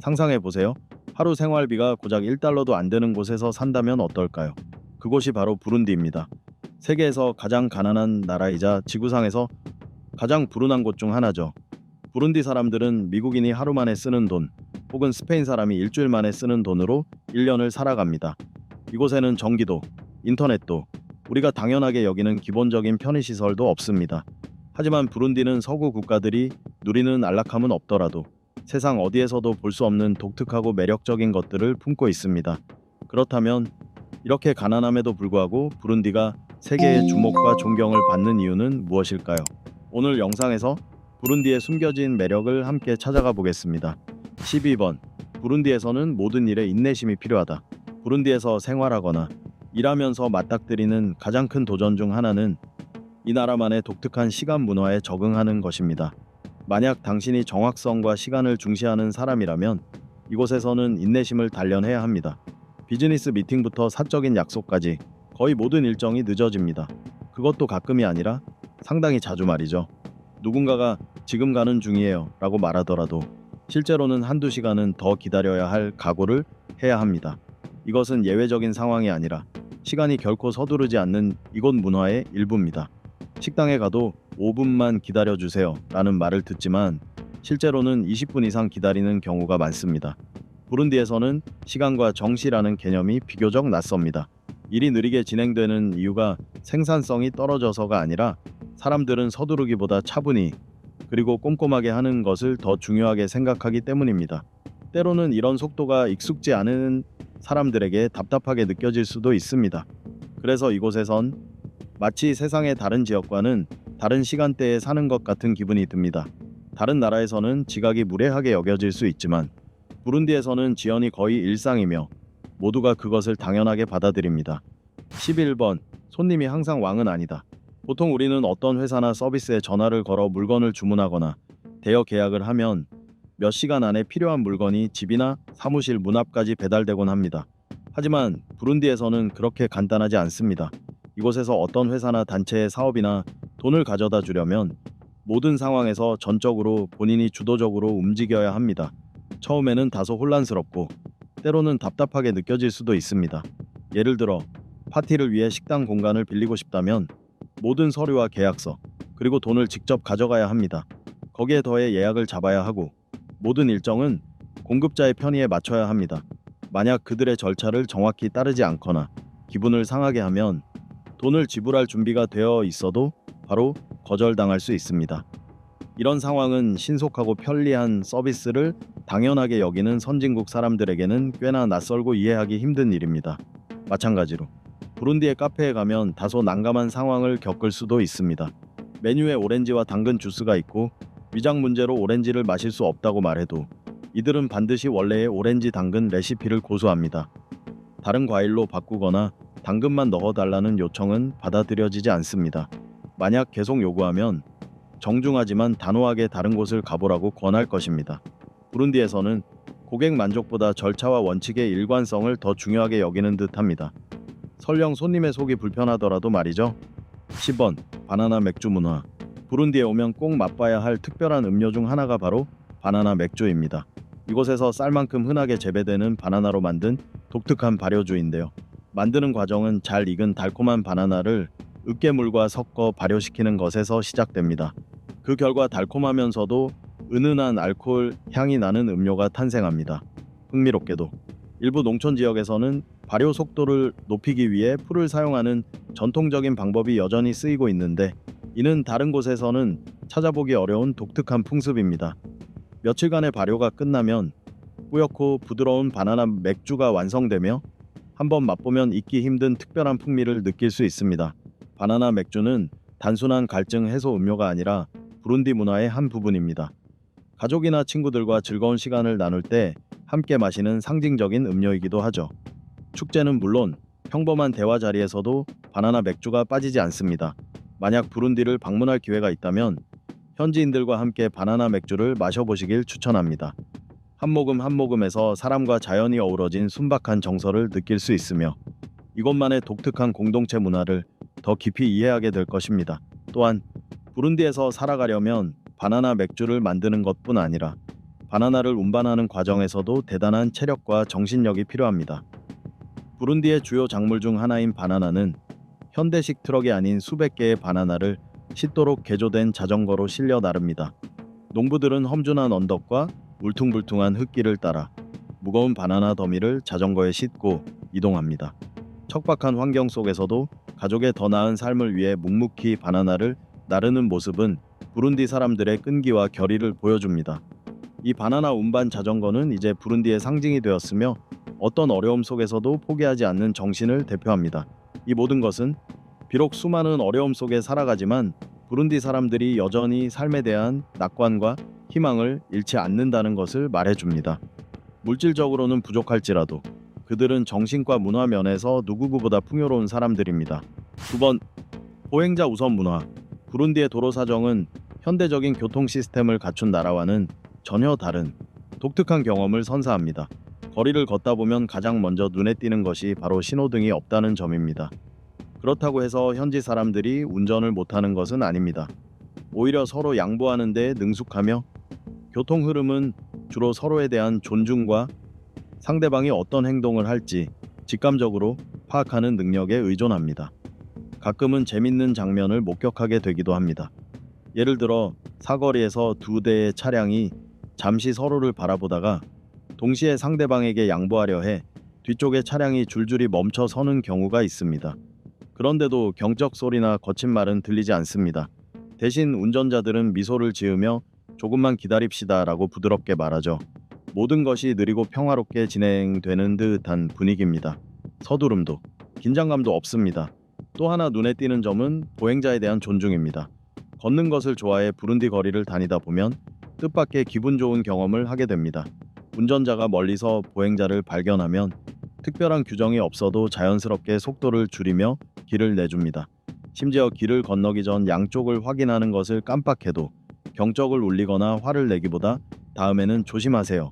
상상해 보세요. 하루 생활비가 고작 1달러도 안 되는 곳에서 산다면 어떨까요? 그곳이 바로 부룬디입니다. 세계에서 가장 가난한 나라이자 지구상에서 가장 불운한 곳 중 하나죠. 부룬디 사람들은 미국인이 하루 만에 쓰는 돈, 혹은 스페인 사람이 일주일 만에 쓰는 돈으로 1년을 살아갑니다. 이곳에는 전기도, 인터넷도, 우리가 당연하게 여기는 기본적인 편의시설도 없습니다. 하지만 부룬디는 서구 국가들이 누리는 안락함은 없더라도 세상 어디에서도 볼 수 없는 독특하고 매력적인 것들을 품고 있습니다. 그렇다면 이렇게 가난함에도 불구하고 부룬디가 세계의 주목과 존경을 받는 이유는 무엇일까요? 오늘 영상에서 부룬디의 숨겨진 매력을 함께 찾아가 보겠습니다. 12번. 부룬디에서는 모든 일에 인내심이 필요하다. 부룬디에서 생활하거나 일하면서 맞닥뜨리는 가장 큰 도전 중 하나는 이 나라만의 독특한 시간 문화에 적응하는 것입니다. 만약 당신이 정확성과 시간을 중시하는 사람이라면 이곳에서는 인내심을 단련해야 합니다. 비즈니스 미팅부터 사적인 약속까지 거의 모든 일정이 늦어집니다. 그것도 가끔이 아니라 상당히 자주 말이죠. 누군가가 지금 가는 중이에요 라고 말하더라도 실제로는 한두 시간은 더 기다려야 할 각오를 해야 합니다. 이것은 예외적인 상황이 아니라 시간이 결코 서두르지 않는 이곳 문화의 일부입니다. 식당에 가도 5분만 기다려 주세요 라는 말을 듣지만 실제로는 20분 이상 기다리는 경우가 많습니다. 부룬디에서는 시간과 정시라는 개념이 비교적 낯섭니다. 일이 느리게 진행되는 이유가 생산성이 떨어져서가 아니라 사람들은 서두르기보다 차분히 그리고 꼼꼼하게 하는 것을 더 중요하게 생각하기 때문입니다. 때로는 이런 속도가 익숙지 않은 사람들에게 답답하게 느껴질 수도 있습니다. 그래서 이곳에선 마치 세상의 다른 지역과는 다른 시간대에 사는 것 같은 기분이 듭니다. 다른 나라에서는 지각이 무례하게 여겨질 수 있지만 부룬디에서는 지연이 거의 일상이며 모두가 그것을 당연하게 받아들입니다. 11번 손님이 항상 왕은 아니다. 보통 우리는 어떤 회사나 서비스에 전화를 걸어 물건을 주문하거나 대여 계약을 하면 몇 시간 안에 필요한 물건이 집이나 사무실 문 앞까지 배달되곤 합니다. 하지만 부룬디에서는 그렇게 간단하지 않습니다. 이곳에서 어떤 회사나 단체의 사업이나 돈을 가져다 주려면 모든 상황에서 전적으로 본인이 주도적으로 움직여야 합니다. 처음에는 다소 혼란스럽고 때로는 답답하게 느껴질 수도 있습니다. 예를 들어 파티를 위해 식당 공간을 빌리고 싶다면 모든 서류와 계약서 그리고 돈을 직접 가져가야 합니다. 거기에 더해 예약을 잡아야 하고 모든 일정은 공급자의 편의에 맞춰야 합니다. 만약 그들의 절차를 정확히 따르지 않거나 기분을 상하게 하면 돈을 지불할 준비가 되어 있어도 바로 거절당할 수 있습니다. 이런 상황은 신속하고 편리한 서비스를 당연하게 여기는 선진국 사람들에게는 꽤나 낯설고 이해하기 힘든 일입니다. 마찬가지로 부룬디의 카페에 가면 다소 난감한 상황을 겪을 수도 있습니다. 메뉴에 오렌지와 당근 주스가 있고 위장 문제로 오렌지를 마실 수 없다고 말해도 이들은 반드시 원래의 오렌지 당근 레시피를 고수합니다. 다른 과일로 바꾸거나 당근만 넣어달라는 요청은 받아들여지지 않습니다. 만약 계속 요구하면 정중하지만 단호하게 다른 곳을 가보라고 권할 것입니다. 부룬디에서는 고객 만족보다 절차와 원칙의 일관성을 더 중요하게 여기는 듯 합니다. 설령 손님의 속이 불편하더라도 말이죠. 10번 바나나 맥주 문화 부룬디에 오면 꼭 맛봐야 할 특별한 음료 중 하나가 바로 바나나 맥주입니다. 이곳에서 쌀만큼 흔하게 재배되는 바나나로 만든 독특한 발효주인데요. 만드는 과정은 잘 익은 달콤한 바나나를 으깨물과 섞어 발효시키는 것에서 시작됩니다. 그 결과 달콤하면서도 은은한 알코올 향이 나는 음료가 탄생합니다. 흥미롭게도 일부 농촌 지역에서는 발효 속도를 높이기 위해 풀을 사용하는 전통적인 방법이 여전히 쓰이고 있는데 이는 다른 곳에서는 찾아보기 어려운 독특한 풍습입니다. 며칠간의 발효가 끝나면 뿌옇고 부드러운 바나나 맥주가 완성되며 한번 맛보면 잊기 힘든 특별한 풍미를 느낄 수 있습니다. 바나나 맥주는 단순한 갈증 해소 음료가 아니라 부룬디 문화의 한 부분입니다. 가족이나 친구들과 즐거운 시간을 나눌 때 함께 마시는 상징적인 음료이기도 하죠. 축제는 물론 평범한 대화 자리에서도 바나나 맥주가 빠지지 않습니다. 만약 부룬디를 방문할 기회가 있다면 현지인들과 함께 바나나 맥주를 마셔보시길 추천합니다. 한 모금 한 모금에서 사람과 자연이 어우러진 순박한 정서를 느낄 수 있으며 이곳만의 독특한 공동체 문화를 더 깊이 이해하게 될 것입니다. 또한 부룬디에서 살아가려면 바나나 맥주를 만드는 것뿐 아니라 바나나를 운반하는 과정에서도 대단한 체력과 정신력이 필요합니다. 부룬디의 주요 작물 중 하나인 바나나는 현대식 트럭이 아닌 수백 개의 바나나를 싣도록 개조된 자전거로 실려 나릅니다. 농부들은 험준한 언덕과 울퉁불퉁한 흙길을 따라 무거운 바나나 더미를 자전거에 싣고 이동합니다. 척박한 환경 속에서도 가족의 더 나은 삶을 위해 묵묵히 바나나를 나르는 모습은 부룬디 사람들의 끈기와 결의를 보여줍니다. 이 바나나 운반 자전거는 이제 부룬디의 상징이 되었으며 어떤 어려움 속에서도 포기하지 않는 정신을 대표합니다. 이 모든 것은 비록 수많은 어려움 속에 살아가지만 부룬디 사람들이 여전히 삶에 대한 낙관과 희망을 잃지 않는다는 것을 말해줍니다. 물질적으로는 부족할지라도 그들은 정신과 문화 면에서 누구보다 풍요로운 사람들입니다. 두 번, 보행자 우선 문화. 부룬디의 도로 사정은 현대적인 교통 시스템을 갖춘 나라와는 전혀 다른 독특한 경험을 선사합니다. 거리를 걷다 보면 가장 먼저 눈에 띄는 것이 바로 신호등이 없다는 점입니다. 그렇다고 해서 현지 사람들이 운전을 못하는 것은 아닙니다. 오히려 서로 양보하는 데 능숙하며 교통 흐름은 주로 서로에 대한 존중과 상대방이 어떤 행동을 할지 직감적으로 파악하는 능력에 의존합니다. 가끔은 재밌는 장면을 목격하게 되기도 합니다. 예를 들어 사거리에서 두 대의 차량이 잠시 서로를 바라보다가 동시에 상대방에게 양보하려 해 뒤쪽의 차량이 줄줄이 멈춰 서는 경우가 있습니다. 그런데도 경적 소리나 거친 말은 들리지 않습니다. 대신 운전자들은 미소를 지으며 조금만 기다립시다 라고 부드럽게 말하죠. 모든 것이 느리고 평화롭게 진행되는 듯한 분위기입니다. 서두름도 긴장감도 없습니다. 또 하나 눈에 띄는 점은 보행자에 대한 존중입니다. 걷는 것을 좋아해 부룬디 거리를 다니다 보면 뜻밖의 기분 좋은 경험을 하게 됩니다. 운전자가 멀리서 보행자를 발견하면 특별한 규정이 없어도 자연스럽게 속도를 줄이며 길을 내줍니다. 심지어 길을 건너기 전 양쪽을 확인하는 것을 깜빡해도 경적을 울리거나 화를 내기보다 다음에는 조심하세요.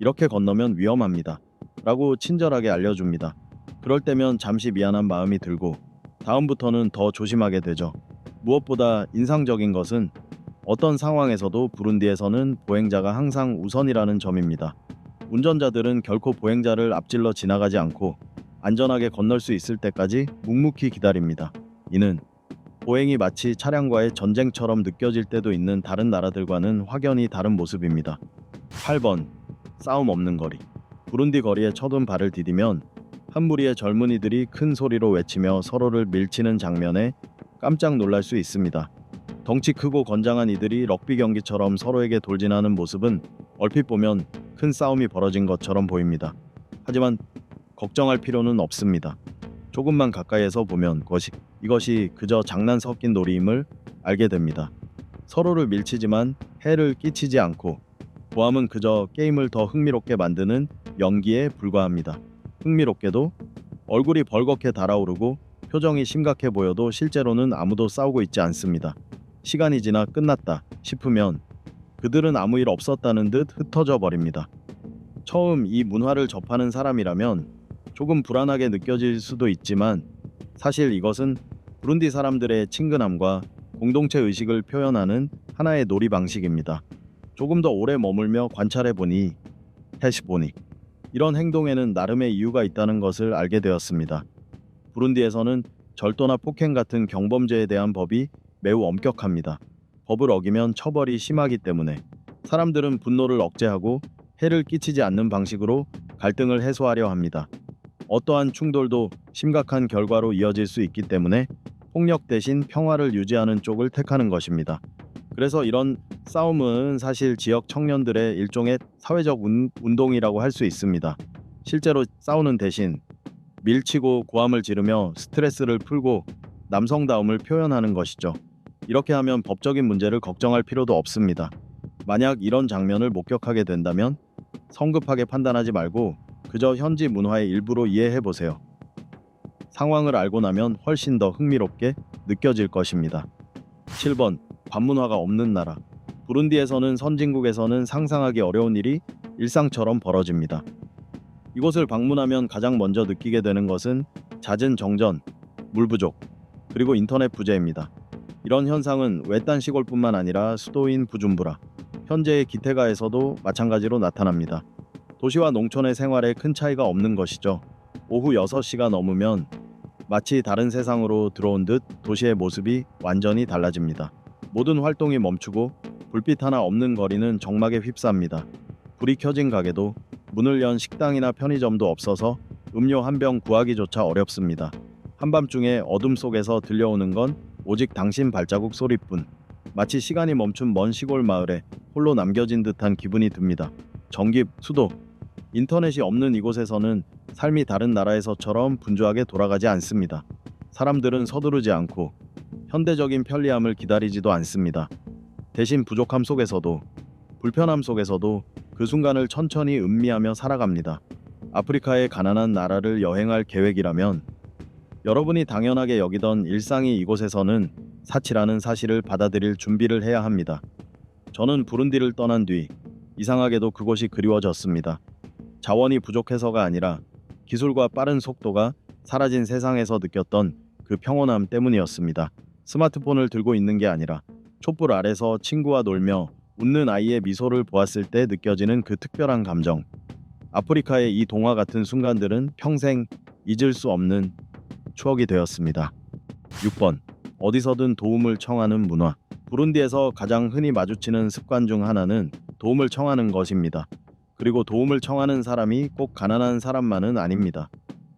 이렇게 건너면 위험합니다. 라고 친절하게 알려줍니다. 그럴 때면 잠시 미안한 마음이 들고 다음부터는 더 조심하게 되죠. 무엇보다 인상적인 것은 어떤 상황에서도 부룬디에서는 보행자가 항상 우선이라는 점입니다. 운전자들은 결코 보행자를 앞질러 지나가지 않고 안전하게 건널 수 있을 때까지 묵묵히 기다립니다. 이는 보행이 마치 차량과의 전쟁처럼 느껴질 때도 있는 다른 나라들과는 확연히 다른 모습입니다. 8번 싸움 없는 거리 부룬디 거리에 첫운 발을 디디면 한 무리의 젊은이들이 큰 소리로 외치며 서로를 밀치는 장면에 깜짝 놀랄 수 있습니다. 덩치 크고 건장한 이들이 럭비 경기처럼 서로에게 돌진하는 모습은 얼핏 보면 큰 싸움이 벌어진 것처럼 보입니다. 하지만 걱정할 필요는 없습니다. 조금만 가까이에서 보면 것이 이것이 그저 장난 섞인 놀이임을 알게 됩니다. 서로를 밀치지만 해를 끼치지 않고 보함은 그저 게임을 더 흥미롭게 만드는 연기에 불과합니다. 흥미롭게도 얼굴이 벌겋게 달아오르고 표정이 심각해 보여도 실제로는 아무도 싸우고 있지 않습니다. 시간이 지나 끝났다 싶으면 그들은 아무 일 없었다는 듯 흩어져 버립니다. 처음 이 문화를 접하는 사람이라면 조금 불안하게 느껴질 수도 있지만 사실 이것은 부룬디 사람들의 친근함과 공동체 의식을 표현하는 하나의 놀이 방식입니다. 조금 더 오래 머물며 관찰해 보니 해시 보니 이런 행동에는 나름의 이유가 있다는 것을 알게 되었습니다. 부룬디에서는 절도나 폭행 같은 경범죄에 대한 법이 매우 엄격합니다. 법을 어기면 처벌이 심하기 때문에 사람들은 분노를 억제하고 해를 끼치지 않는 방식으로 갈등을 해소하려 합니다. 어떠한 충돌도 심각한 결과로 이어질 수 있기 때문에 폭력 대신 평화를 유지하는 쪽을 택하는 것입니다. 그래서 이런 싸움은 사실 지역 청년들의 일종의 사회적 운, 운동이라고 할 수 있습니다. 실제로 싸우는 대신 밀치고 고함을 지르며 스트레스를 풀고 남성다움을 표현하는 것이죠. 이렇게 하면 법적인 문제를 걱정할 필요도 없습니다. 만약 이런 장면을 목격하게 된다면 성급하게 판단하지 말고 그저 현지 문화의 일부로 이해해 보세요. 상황을 알고 나면 훨씬 더 흥미롭게 느껴질 것입니다. 7번 반문화가 없는 나라. 부룬디에서는 선진국에서는 상상하기 어려운 일이 일상처럼 벌어집니다. 이곳을 방문하면 가장 먼저 느끼게 되는 것은 잦은 정전, 물 부족, 그리고 인터넷 부재입니다. 이런 현상은 외딴 시골뿐만 아니라 수도인 부준부라, 현재의 기태가에서도 마찬가지로 나타납니다. 도시와 농촌의 생활에 큰 차이가 없는 것이죠. 오후 6시가 넘으면 마치 다른 세상으로 들어온 듯 도시의 모습이 완전히 달라집니다. 모든 활동이 멈추고 불빛 하나 없는 거리는 정막에 휩쌉니다. 불이 켜진 가게도 문을 연 식당이나 편의점도 없어서 음료 한 병 구하기조차 어렵습니다. 한밤중에 어둠 속에서 들려오는 건 오직 당신 발자국 소리뿐. 마치 시간이 멈춘 먼 시골 마을에 홀로 남겨진 듯한 기분이 듭니다. 전기, 수도, 인터넷이 없는 이곳에서는 삶이 다른 나라에서처럼 분주하게 돌아가지 않습니다. 사람들은 서두르지 않고 현대적인 편리함을 기다리지도 않습니다. 대신 부족함 속에서도 불편함 속에서도 그 순간을 천천히 음미하며 살아갑니다. 아프리카의 가난한 나라를 여행할 계획이라면 여러분이 당연하게 여기던 일상이 이곳에서는 사치라는 사실을 받아들일 준비를 해야 합니다. 저는 부룬디를 떠난 뒤 이상하게도 그곳이 그리워졌습니다. 자원이 부족해서가 아니라 기술과 빠른 속도가 사라진 세상에서 느꼈던 그 평온함 때문이었습니다. 스마트폰을 들고 있는 게 아니라 촛불 아래서 친구와 놀며 웃는 아이의 미소를 보았을 때 느껴지는 그 특별한 감정. 아프리카의 이 동화 같은 순간들은 평생 잊을 수 없는 추억이 되었습니다. 6번. 어디서든 도움을 청하는 문화. 부룬디에서 가장 흔히 마주치는 습관 중 하나는 도움을 청하는 것입니다. 그리고 도움을 청하는 사람이 꼭 가난한 사람만은 아닙니다.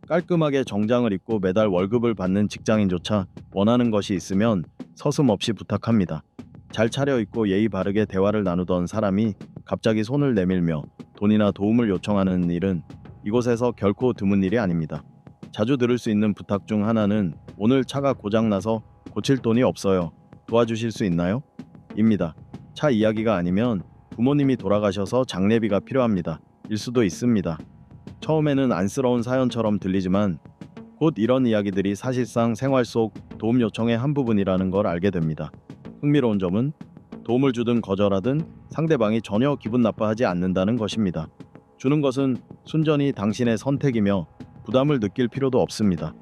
깔끔하게 정장을 입고 매달 월급을 받는 직장인조차 원하는 것이 있으면 서슴없이 부탁합니다. 잘 차려입고 예의 바르게 대화를 나누던 사람이 갑자기 손을 내밀며 돈이나 도움을 요청하는 일은 이곳에서 결코 드문 일이 아닙니다. 자주 들을 수 있는 부탁 중 하나는 오늘 차가 고장나서 고칠 돈이 없어요. 도와주실 수 있나요? 입니다. 차 이야기가 아니면 부모님이 돌아가셔서 장례비가 필요합니다. 일 수도 있습니다. 처음에는 안쓰러운 사연처럼 들리지만 곧 이런 이야기들이 사실상 생활 속 도움 요청의 한 부분이라는 걸 알게 됩니다. 흥미로운 점은 도움을 주든 거절하든 상대방이 전혀 기분 나빠하지 않는다는 것입니다. 주는 것은 순전히 당신의 선택이며 부담을 느낄 필요도 없습니다.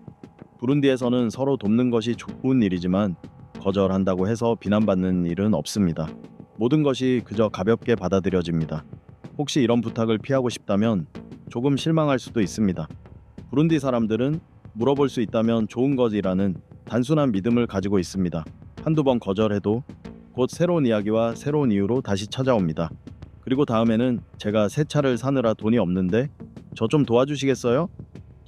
부룬디에서는 서로 돕는 것이 좋은 일이지만 거절한다고 해서 비난받는 일은 없습니다. 모든 것이 그저 가볍게 받아들여집니다. 혹시 이런 부탁을 피하고 싶다면 조금 실망할 수도 있습니다. 부룬디 사람들은 물어볼 수 있다면 좋은 것이라는 단순한 믿음을 가지고 있습니다. 한두 번 거절해도 곧 새로운 이야기와 새로운 이유로 다시 찾아옵니다. 그리고 다음에는 제가 새 차를 사느라 돈이 없는데 저 좀 도와주시겠어요?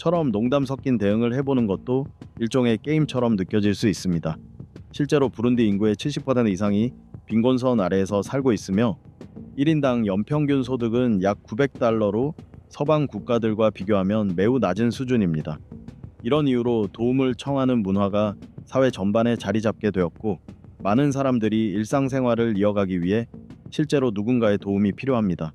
처럼 농담 섞인 대응을 해보는 것도 일종의 게임처럼 느껴질 수 있습니다. 실제로 부룬디 인구의 70% 이상이 빈곤선 아래에서 살고 있으며 1인당 연평균 소득은 약 900달러로 서방 국가들과 비교하면 매우 낮은 수준입니다. 이런 이유로 도움을 청하는 문화가 사회 전반에 자리 잡게 되었고 많은 사람들이 일상생활을 이어가기 위해 실제로 누군가의 도움이 필요합니다.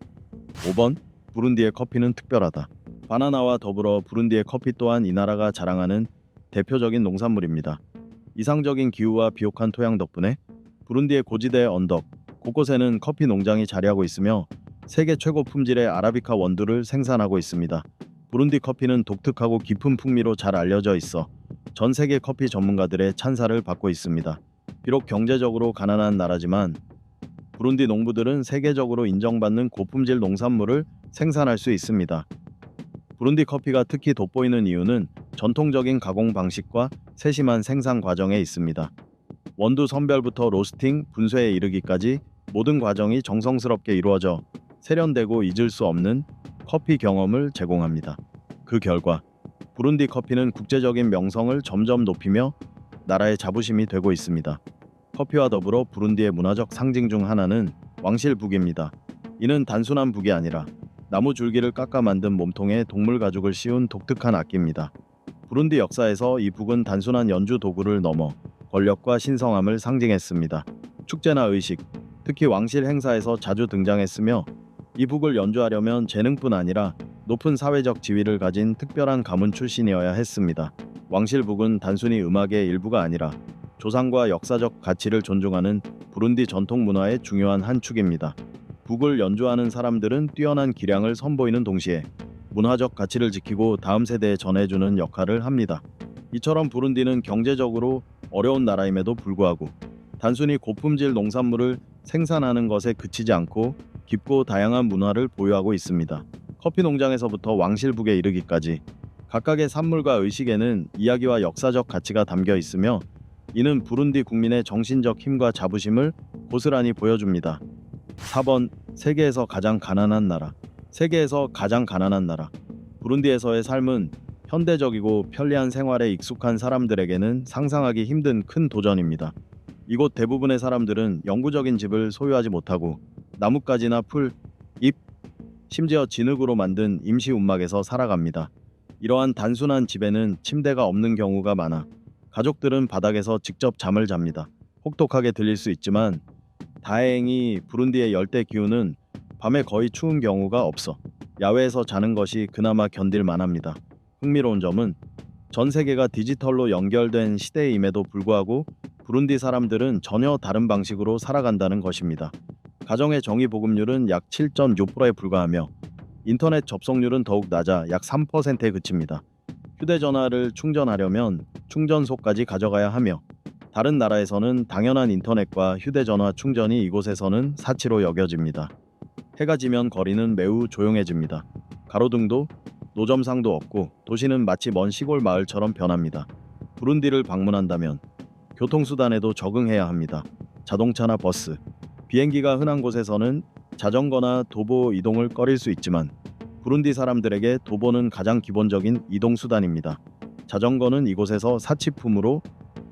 5번 부룬디의 커피는 특별하다. 바나나와 더불어 부룬디의 커피 또한 이 나라가 자랑하는 대표적인 농산물입니다. 이상적인 기후와 비옥한 토양 덕분에 부룬디의 고지대 언덕 곳곳에는 커피 농장이 자리하고 있으며 세계 최고 품질의 아라비카 원두를 생산하고 있습니다. 부룬디 커피는 독특하고 깊은 풍미로 잘 알려져 있어 전 세계 커피 전문가들의 찬사를 받고 있습니다. 비록 경제적으로 가난한 나라지만 부룬디 농부들은 세계적으로 인정받는 고품질 농산물을 생산할 수 있습니다. 부룬디 커피가 특히 돋보이는 이유는 전통적인 가공 방식과 세심한 생산 과정에 있습니다. 원두 선별부터 로스팅, 분쇄에 이르기까지 모든 과정이 정성스럽게 이루어져 세련되고 잊을 수 없는 커피 경험을 제공합니다. 그 결과 부룬디 커피는 국제적인 명성을 점점 높이며 나라의 자부심이 되고 있습니다. 커피와 더불어 부룬디의 문화적 상징 중 하나는 왕실 북입니다. 이는 단순한 북이 아니라 나무 줄기를 깎아 만든 몸통에 동물 가죽을 씌운 독특한 악기입니다. 부룬디 역사에서 이 북은 단순한 연주 도구를 넘어 권력과 신성함을 상징했습니다. 축제나 의식, 특히 왕실 행사에서 자주 등장했으며 이 북을 연주하려면 재능뿐 아니라 높은 사회적 지위를 가진 특별한 가문 출신이어야 했습니다. 왕실 북은 단순히 음악의 일부가 아니라 조상과 역사적 가치를 존중하는 부룬디 전통 문화의 중요한 한 축입니다. 북을 연주하는 사람들은 뛰어난 기량을 선보이는 동시에 문화적 가치를 지키고 다음 세대에 전해주는 역할을 합니다. 이처럼 부룬디는 경제적으로 어려운 나라임에도 불구하고 단순히 고품질 농산물을 생산하는 것에 그치지 않고 깊고 다양한 문화를 보유하고 있습니다. 커피 농장에서부터 왕실북에 이르기까지 각각의 산물과 의식에는 이야기와 역사적 가치가 담겨 있으며 이는 부룬디 국민의 정신적 힘과 자부심을 고스란히 보여줍니다. 4번 세계에서 가장 가난한 나라 세계에서 가장 가난한 나라 부룬디에서의 삶은 현대적이고 편리한 생활에 익숙한 사람들에게는 상상하기 힘든 큰 도전입니다. 이곳 대부분의 사람들은 영구적인 집을 소유하지 못하고 나뭇가지나 풀, 잎, 심지어 진흙으로 만든 임시 움막에서 살아갑니다. 이러한 단순한 집에는 침대가 없는 경우가 많아 가족들은 바닥에서 직접 잠을 잡니다. 혹독하게 들릴 수 있지만 다행히 부룬디의 열대 기후는 밤에 거의 추운 경우가 없어 야외에서 자는 것이 그나마 견딜 만합니다. 흥미로운 점은 전 세계가 디지털로 연결된 시대임에도 불구하고 부룬디 사람들은 전혀 다른 방식으로 살아간다는 것입니다. 가정의 정의 보급률은 약 7.6%에 불과하며 인터넷 접속률은 더욱 낮아 약 3%에 그칩니다. 휴대전화를 충전하려면 충전소까지 가져가야 하며 다른 나라에서는 당연한 인터넷과 휴대전화 충전이 이곳에서는 사치로 여겨집니다. 해가 지면 거리는 매우 조용해집니다. 가로등도 노점상도 없고 도시는 마치 먼 시골 마을처럼 변합니다. 부룬디를 방문한다면 교통수단에도 적응해야 합니다. 자동차나 버스, 비행기가 흔한 곳에서는 자전거나 도보 이동을 꺼릴 수 있지만 부룬디 사람들에게 도보는 가장 기본적인 이동 수단입니다. 자전거는 이곳에서 사치품으로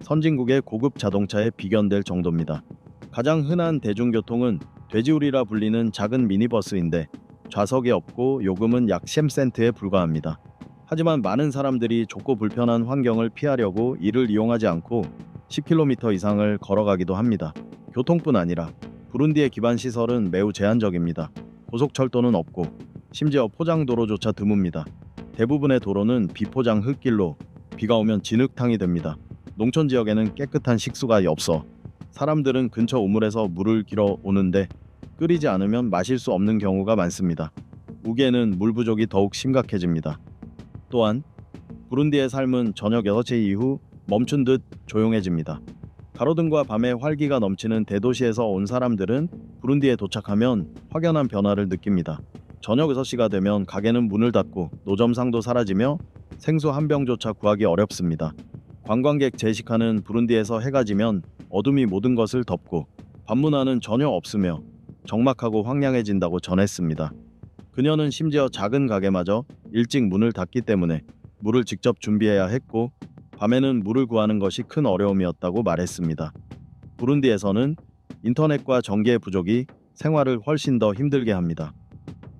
선진국의 고급 자동차에 비견될 정도입니다. 가장 흔한 대중교통은 돼지우리라 불리는 작은 미니버스인데 좌석이 없고 요금은 약 10센트에 불과합니다. 하지만 많은 사람들이 좁고 불편한 환경을 피하려고 이를 이용하지 않고 10km 이상을 걸어가기도 합니다. 교통뿐 아니라 부룬디의 기반 시설은 매우 제한적입니다. 고속철도는 없고 심지어 포장도로조차 드뭅니다. 대부분의 도로는 비포장 흙길로 비가 오면 진흙탕이 됩니다. 농촌 지역에는 깨끗한 식수가 없어 사람들은 근처 우물에서 물을 길어 오는데 끓이지 않으면 마실 수 없는 경우가 많습니다. 우게는 물 부족이 더욱 심각해집니다. 또한 부룬디의 삶은 저녁 6시 이후 멈춘 듯 조용해집니다. 가로등과 밤에 활기가 넘치는 대도시에서 온 사람들은 부룬디에 도착하면 확연한 변화를 느낍니다. 저녁 6시가 되면 가게는 문을 닫고 노점상도 사라지며 생수 한 병조차 구하기 어렵습니다. 관광객 제시카는 부룬디에서 해가 지면 어둠이 모든 것을 덮고 밤문화는 전혀 없으며 적막하고 황량해진다고 전했습니다. 그녀는 심지어 작은 가게마저 일찍 문을 닫기 때문에 물을 직접 준비해야 했고 밤에는 물을 구하는 것이 큰 어려움이었다고 말했습니다. 부룬디에서는 인터넷과 전기의 부족이 생활을 훨씬 더 힘들게 합니다.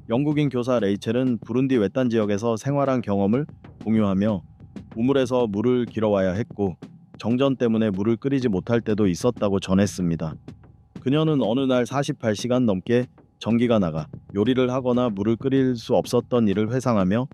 영국인 교사 레이첼은 부룬디 외딴 지역에서 생활한 경험을 공유하며 우물에서 물을 길어와야 했고 정전 때문에 물을 끓이지 못할 때도 있었다고 전했습니다. 그녀는 어느 날 48시간 넘게 전기가 나가 요리를 하거나 물을 끓일 수 없었던 일을 회상하며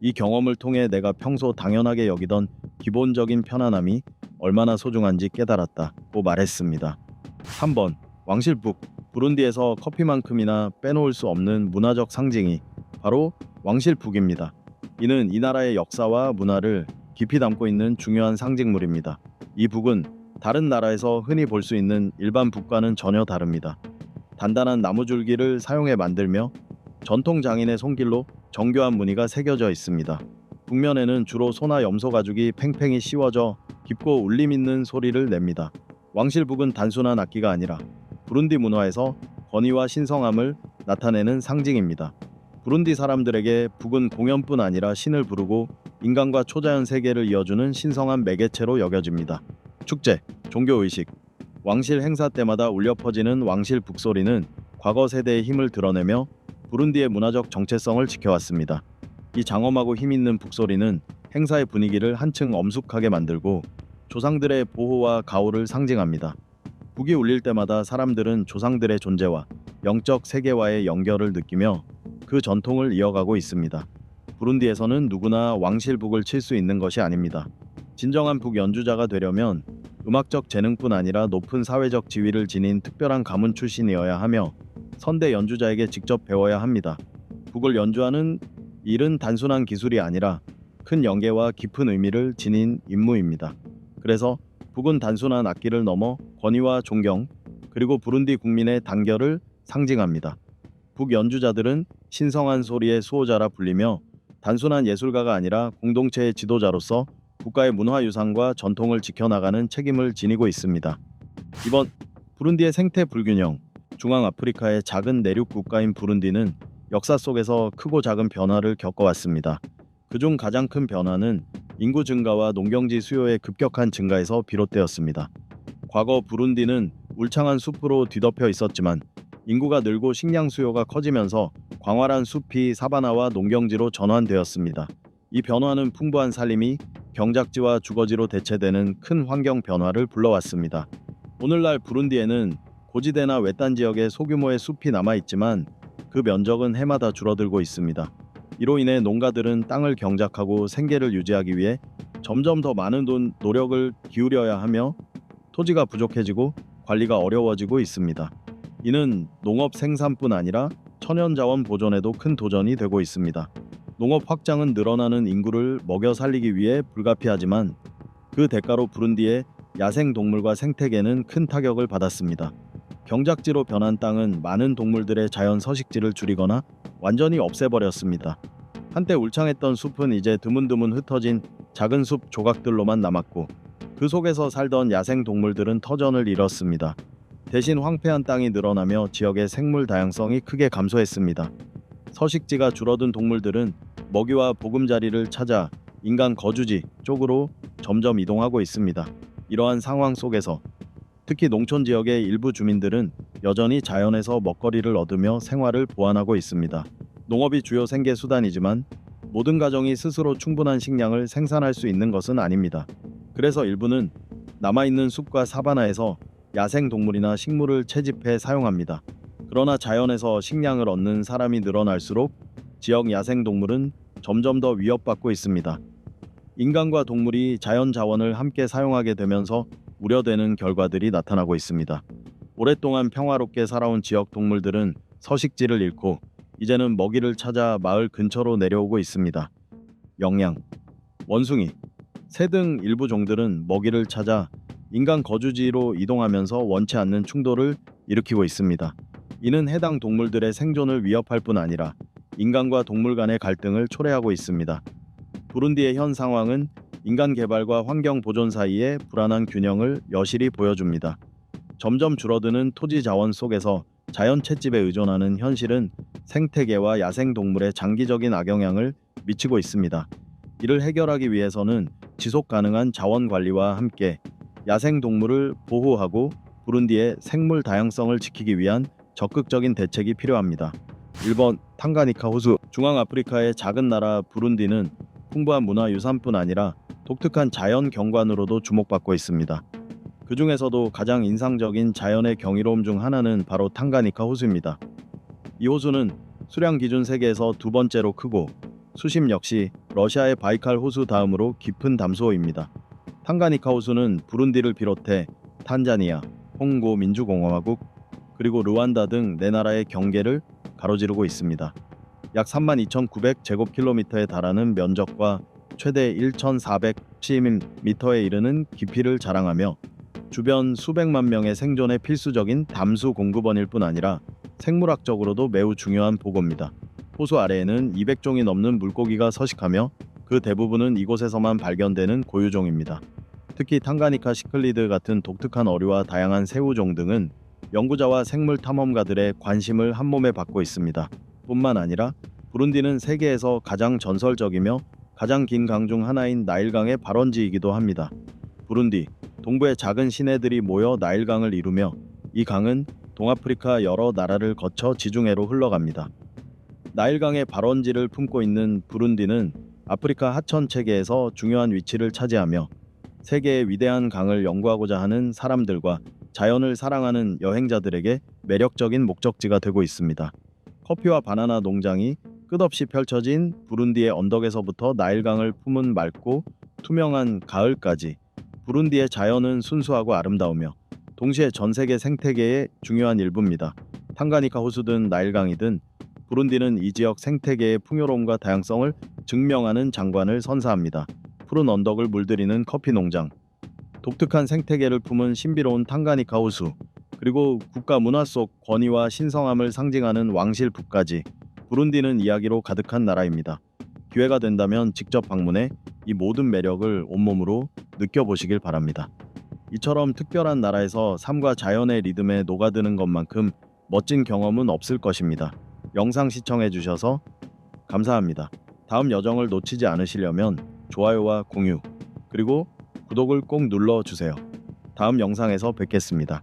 이 경험을 통해 내가 평소 당연하게 여기던 기본적인 편안함이 얼마나 소중한지 깨달았다고 말했습니다. 3번 왕실북 부룬디에서 커피만큼이나 빼놓을 수 없는 문화적 상징이 바로 왕실북입니다. 이는 이 나라의 역사와 문화를 깊이 담고 있는 중요한 상징물입니다. 이 북은 다른 나라에서 흔히 볼 수 있는 일반 북과는 전혀 다릅니다. 단단한 나무 줄기를 사용해 만들며 전통 장인의 손길로 정교한 무늬가 새겨져 있습니다. 북면에는 주로 소나 염소 가죽이 팽팽히 씌워져 깊고 울림 있는 소리를 냅니다. 왕실북은 단순한 악기가 아니라 부룬디 문화에서 권위와 신성함을 나타내는 상징입니다. 부룬디 사람들에게 북은 공연뿐 아니라 신을 부르고 인간과 초자연 세계를 이어주는 신성한 매개체로 여겨집니다. 축제, 종교의식, 왕실 행사 때마다 울려 퍼지는 왕실 북소리는 과거 세대의 힘을 드러내며 부룬디의 문화적 정체성을 지켜왔습니다. 이 장엄하고 힘있는 북소리는 행사의 분위기를 한층 엄숙하게 만들고 조상들의 보호와 가호를 상징합니다. 북이 울릴 때마다 사람들은 조상들의 존재와 영적 세계와의 연결을 느끼며 그 전통을 이어가고 있습니다. 부룬디에서는 누구나 왕실북을 칠 수 있는 것이 아닙니다. 진정한 북 연주자가 되려면 음악적 재능뿐 아니라 높은 사회적 지위를 지닌 특별한 가문 출신이어야 하며 선대 연주자에게 직접 배워야 합니다. 북을 연주하는 일은 단순한 기술이 아니라 큰 연계와 깊은 의미를 지닌 임무입니다. 그래서 북은 단순한 악기를 넘어 권위와 존경, 그리고 부룬디 국민의 단결을 상징합니다. 북 연주자들은 신성한 소리의 수호자라 불리며 단순한 예술가가 아니라 공동체의 지도자로서 국가의 문화유산과 전통을 지켜나가는 책임을 지니고 있습니다. 이번 부룬디의 생태 불균형, 중앙 아프리카의 작은 내륙 국가인 부룬디는 역사 속에서 크고 작은 변화를 겪어왔습니다. 그중 가장 큰 변화는 인구 증가와 농경지 수요의 급격한 증가에서 비롯되었습니다. 과거 부룬디는 울창한 숲으로 뒤덮여 있었지만 인구가 늘고 식량 수요가 커지면서 광활한 숲이 사바나와 농경지로 전환되었습니다. 이 변화는 풍부한 산림이 경작지와 주거지로 대체되는 큰 환경 변화를 불러왔습니다. 오늘날 부룬디에는 고지대나 외딴 지역에 소규모의 숲이 남아 있지만 그 면적은 해마다 줄어들고 있습니다. 이로 인해 농가들은 땅을 경작하고 생계를 유지하기 위해 점점 더 많은 돈 노력을 기울여야 하며 토지가 부족해지고 관리가 어려워지고 있습니다. 이는 농업 생산뿐 아니라 천연자원 보존에도 큰 도전이 되고 있습니다. 농업 확장은 늘어나는 인구를 먹여 살리기 위해 불가피하지만 그 대가로 부룬디의 야생 동물과 생태계는 큰 타격을 받았습니다. 경작지로 변한 땅은 많은 동물들의 자연 서식지를 줄이거나 완전히 없애버렸습니다. 한때 울창했던 숲은 이제 드문드문 흩어진 작은 숲 조각들로만 남았고 그 속에서 살던 야생 동물들은 터전을 잃었습니다. 대신 황폐한 땅이 늘어나며 지역의 생물 다양성이 크게 감소했습니다. 서식지가 줄어든 동물들은 먹이와 보금자리를 찾아 인간 거주지 쪽으로 점점 이동하고 있습니다. 이러한 상황 속에서 특히 농촌 지역의 일부 주민들은 여전히 자연에서 먹거리를 얻으며 생활을 보완하고 있습니다. 농업이 주요 생계 수단이지만 모든 가정이 스스로 충분한 식량을 생산할 수 있는 것은 아닙니다. 그래서 일부는 남아있는 숲과 사바나에서 야생 동물이나 식물을 채집해 사용합니다. 그러나 자연에서 식량을 얻는 사람이 늘어날수록 지역 야생 동물은 점점 더 위협받고 있습니다. 인간과 동물이 자연 자원을 함께 사용하게 되면서 우려되는 결과들이 나타나고 있습니다. 오랫동안 평화롭게 살아온 지역 동물들은 서식지를 잃고 이제는 먹이를 찾아 마을 근처로 내려오고 있습니다. 영양, 원숭이, 새 등 일부 종들은 먹이를 찾아 인간 거주지로 이동하면서 원치 않는 충돌을 일으키고 있습니다. 이는 해당 동물들의 생존을 위협할 뿐 아니라 인간과 동물 간의 갈등을 초래하고 있습니다. 부룬디의 현 상황은 인간 개발과 환경 보존 사이의 불안한 균형을 여실히 보여줍니다. 점점 줄어드는 토지 자원 속에서 자연 채집에 의존하는 현실은 생태계와 야생 동물의 장기적인 악영향을 미치고 있습니다. 이를 해결하기 위해서는 지속 가능한 자원 관리와 함께 야생 동물을 보호하고 부룬디의 생물 다양성을 지키기 위한 적극적인 대책이 필요합니다. 1번 탕가니카 호수 중앙 아프리카의 작은 나라 부룬디는 풍부한 문화 유산뿐 아니라 독특한 자연 경관으로도 주목받고 있습니다. 그 중에서도 가장 인상적인 자연의 경이로움 중 하나는 바로 탕가니카 호수입니다. 이 호수는 수량 기준 세계에서 두 번째로 크고 수심 역시 러시아의 바이칼 호수 다음으로 깊은 담수호입니다. 탕가니카 호수는 부룬디를 비롯해 탄자니아, 홍고 민주공화국, 그리고 르완다 등 네 나라의 경계를 가로지르고 있습니다. 약 32,900제곱킬로미터에 달하는 면적과 최대 1,410m에 이르는 깊이를 자랑하며 주변 수백만 명의 생존에 필수적인 담수 공급원일 뿐 아니라 생물학적으로도 매우 중요한 보고입니다. 호수 아래에는 200종이 넘는 물고기가 서식하며 그 대부분은 이곳에서만 발견되는 고유종입니다. 특히 탕가니카 시클리드 같은 독특한 어류와 다양한 새우종 등은 연구자와 생물 탐험가들의 관심을 한몸에 받고 있습니다. 뿐만 아니라 부룬디는 세계에서 가장 전설적이며 가장 긴 강 중 하나인 나일강의 발원지이기도 합니다. 부룬디 동부의 작은 시내들이 모여 나일강을 이루며 이 강은 동아프리카 여러 나라를 거쳐 지중해로 흘러갑니다. 나일강의 발원지를 품고 있는 부룬디는 아프리카 하천 체계에서 중요한 위치를 차지하며 세계의 위대한 강을 연구하고자 하는 사람들과 자연을 사랑하는 여행자들에게 매력적인 목적지가 되고 있습니다. 커피와 바나나 농장이 끝없이 펼쳐진 부룬디의 언덕에서부터 나일강을 품은 맑고 투명한 가을까지 부룬디의 자연은 순수하고 아름다우며 동시에 전 세계 생태계의 중요한 일부입니다. 탕가니카 호수든 나일강이든 부룬디는 이 지역 생태계의 풍요로움과 다양성을 증명하는 장관을 선사합니다. 푸른 언덕을 물들이는 커피 농장, 독특한 생태계를 품은 신비로운 탕가니카 호수, 그리고 국가 문화 속 권위와 신성함을 상징하는 왕실부까지 부룬디는 이야기로 가득한 나라입니다. 기회가 된다면 직접 방문해 이 모든 매력을 온몸으로 느껴보시길 바랍니다. 이처럼 특별한 나라에서 삶과 자연의 리듬에 녹아드는 것만큼 멋진 경험은 없을 것입니다. 영상 시청해 주셔서 감사합니다. 다음 여정을 놓치지 않으시려면 좋아요와 공유 그리고 구독을 꼭 눌러 주세요. 다음 영상에서 뵙겠습니다.